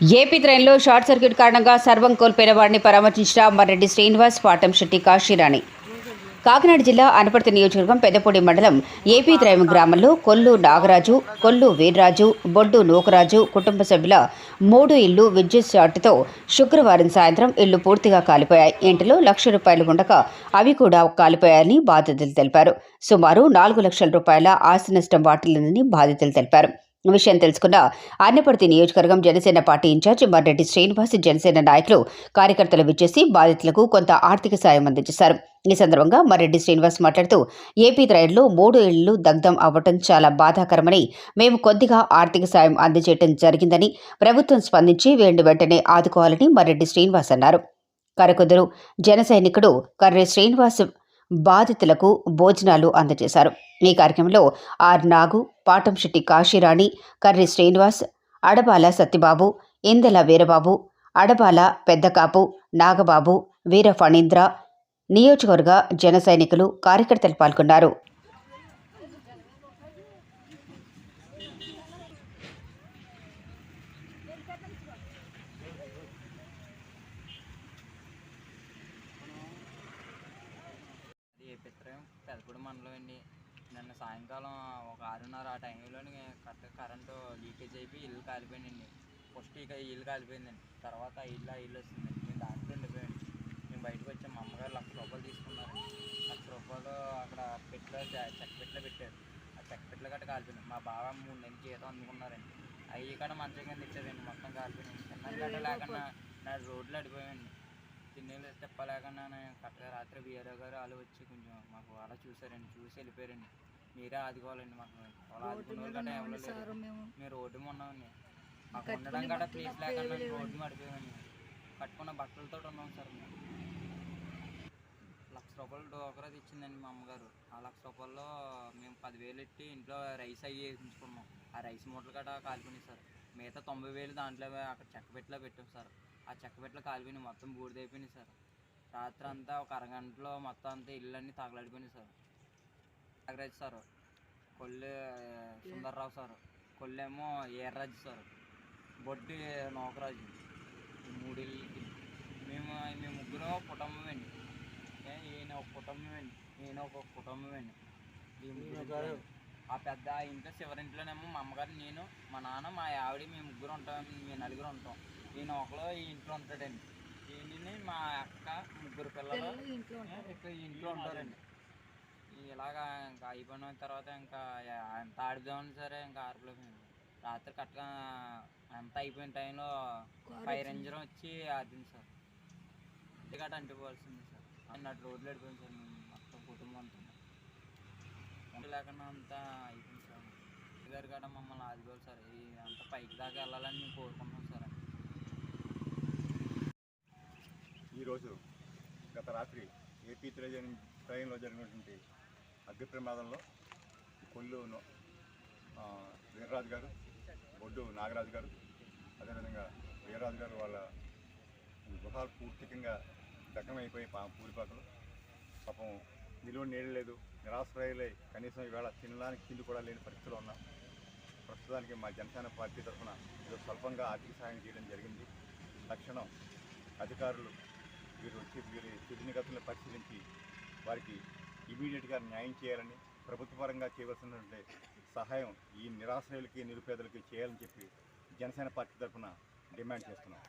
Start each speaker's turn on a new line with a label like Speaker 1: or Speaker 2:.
Speaker 1: AP ట్రైన్లో short circuit కారణంగా సర్వం కోల్పోయిన వారిని పరామర్శించిన అమ్మారెడ్డి శ్రీనివాస్ పాటంశెట్టి కాశీరాణి కాకినాడ జిల్లా అనపర్తి నియోజకవర్గం పెద్దపూడి మండలం ఏపీ త్రైమ గ్రామంలో కొల్లు నాగరాజు కొల్లు వీర్రాజు బొడ్డు నూకరాజు కుటుంబ సభ్యుల మూడు ఇళ్ళు విద్యుత్ షార్ట్తో శుక్రవారం సాయంత్రం ఇళ్ళు పూర్తిగా కాలిపోయాయి. ఇంటిలో లక్ష రూపాయలు ఉండగా అవి కూడా కాలిపోయాయని బాధితులు తెలిపారు. సుమారు నాలుగు లక్షల రూపాయల ఆస్తి నష్టం వాటిల్లిందని బాధితులు తెలిపారు. విషయం తెలుసుకున్న ఆర్నపర్తి నియోజకవర్గం Janasena party in charge Marreddy Srinivas Janasena నాయకులు కార్యకర్తలు విచ్చేసి బాధితులకు కొంత ఆర్థిక సాయం అందించేశారు. ఈ సందర్భంగా మర్రెడ్డి శ్రీనివాస్ మాట్లాడుతూ ఏపీ రైళ్ళు మూడు ఇళ్ళు దగ్ధం అవ్వటం చాలా బాధాకరమని మేము కొద్దిగా ఆర్థిక సాయం అందజేయడం జరిగిందని ప్రభుత్వం స్పందించి వీళ్ళు వెంటనే ఆదుకోవాలని మర్రెడ్డి శ్రీనివాస్ అన్నారు. కరకొద్దరు జన సైనికుడు కర్రె శ్రీనివాస్ బాధితులకు భోజనాలు అందజేశారు. ఈ కార్యక్రమంలో ఆర్. నాగు పాటంశెట్టి కాశీరాణి కర్రి శ్రీనివాస్ అడబాల సత్యబాబు ఇందెల వీరబాబు అడబాల పెద్దకాపు నాగబాబు వీర ఫణీంద్ర నియోజకవర్గ జన సైనికులు కార్యకర్తలు పాల్గొన్నారు.
Speaker 2: అది ఏపిత్రయం పెదపూడి మండలం అండి. నిన్న సాయంకాలం ఒక ఆరున్నర ఆ టైంలోని కరెక్ట్ కరెంటు లీకేజ్ అయిపోయి ఇల్లు కాలిపోయిందండి. ఫస్ట్ ఇక ఇల్లు కాలిపోయిందండి. తర్వాత ఆ ఇల్లు ఆ ఇల్లు వచ్చిందండి మేము దాంట్లో ఉండిపోయాం. మేము బయటకు వచ్చాం. మా అమ్మగారు లక్ష రూపాయలు తీసుకున్నారండి లక్ష రూపాయలు అక్కడ పెట్టెలో చెక్క పెట్టెలో పెట్టారు. ఆ చెక్క పెట్టెలో గట్ట కాలిపోయింది మా బావ మూడు నెలలు జీతం అందుకున్నారండి. అవి కూడా మంచిగా కింద ఇచ్చారండి మొత్తం కాలిపోయినాయి. చిన్న గట్ట లేకుండా నా రోడ్లు అడిపోయాయండి. తిన్నేళ్ళు తిప్పలేకుండా నేను కరెక్ట్గా రాత్రి బిఆర్ఓ గారు వాళ్ళు వచ్చి కొంచెం మాకు అలా చూసారండి చూసి వెళ్ళిపోయారండి. మీరే ఆదుకోవాలండి మాకు. అలా ఆదుకునే ఎవరు లేరు. మీరు రోడ్డు ఉన్నామండి మాకు ఉండడం కూడా ప్లేస్ లేకుండా రోడ్డు మీద పడిపోయామండి కట్టుకున్న బట్టలతో ఉన్నాం సార్ మేము. లక్ష రూపాయలు డోకరాది ఇచ్చిందండి మా అమ్మగారు. ఆ లక్ష రూపాయల్లో మేము పదివేలు ఎట్టి ఇంట్లో రైస్ అయ్యి వేయించుకున్నాం. ఆ రైస్ మూటలు గట్రా కాలిపోయినాయి సార్. మిగతా తొంభై వేలు దాంట్లో అక్కడ చెక్క పెట్టిలో పెట్టాం సార్. ఆ చెక్క పెట్టెలు కాలిపోయినాయి. మొత్తం బూడిదైపోయినాయి సార్. రాత్రి అంతా ఒక అరగంటలో మొత్తం అంతా ఇల్లు అన్నీ తగలడిపోయినాయి sir. Nagaraju sir. Kollu Sundararao sir. కొల్లేమో Erraju sir. Boddi Nokaraju. మూడిళ్ళకి మేము మేము ముగ్గురు కుటుంబం అండి. ఈయన ఒక కుటుంబం అండి. ఈయన ఒక కుటుంబం అండి. ఆ పెద్ద ఇంట్లో చివరింట్లోనేమో మా అమ్మగారు నేను మా నాన్న మా ఆవిడ మేము ముగ్గురు ఉంటాం మేము నలుగురు ఉంటాం. ఈయన ఒకరు ఈ ఇంట్లో ఉంటాడండి. ఈయనని మా అక్క ముగ్గురు పిల్లలు ఇక్కడ ఇంట్లో ఉంటారండి. ఇలాగా ఇంకా అయిపోయిన తర్వాత ఇంకా ఎంత ఆడుదామని సరే ఇంకా ఆరిపోయింది రాత్రి కరెక్ట్గా అంత అయిపోయిన టైంలో ఫైర్ ఇంజన్ వచ్చి ఆడింది సార్. ఇంటికాడ అంటిపోవాల్సింది సార్. అన్నట్టు రోడ్లు వెళ్ళిపోయింది సార్ మొత్తం కుటుంబం అంతా. లేకుండా అంతా అయిపోయింది సార్. గారు కాడ మమ్మల్ని ఆదుకోవాలి సార్. ఈ అంత పైకి దాకా వెళ్ళాలని మేము కోరుకుంటున్నాం సార్.
Speaker 3: ఈరోజు గత రాత్రి ఏపీ ట్రైన్ ట్రైన్లో జరిగినటువంటి అగ్ని ప్రమాదంలో కొల్లు వీర్రాజు గారు బొడ్డు నాగరాజు గారు అదేవిధంగా వీర్రాజు గారు వాళ్ళ గృహాలు పూర్తికంగా దగ్ధమైపోయి పా పూరిపాకలు. పాపం నిలువ నీళ్ళు లేదు నిరాశ్రయులై కనీసం ఈవేళ తినడానికి తిండి కూడా లేని పరిస్థితిలో ఉన్నాం. ప్రస్తుతానికి మా జనసేన పార్టీ తరఫున ఏదో స్వల్పంగా ఆర్థిక సహాయం చేయడం జరిగింది. తక్షణం అధికారులు వీరు వచ్చి వీరి స్థితిగతులను పరిశీలించి వారికి ఇమీడియట్గా న్యాయం చేయాలని ప్రభుత్వపరంగా చేయవలసినటువంటి సహాయం ఈ నిరాశ్రయులకి నిరుపేదలకి చేయాలని చెప్పి జనసేన పార్టీ తరఫున డిమాండ్ చేస్తున్నాం.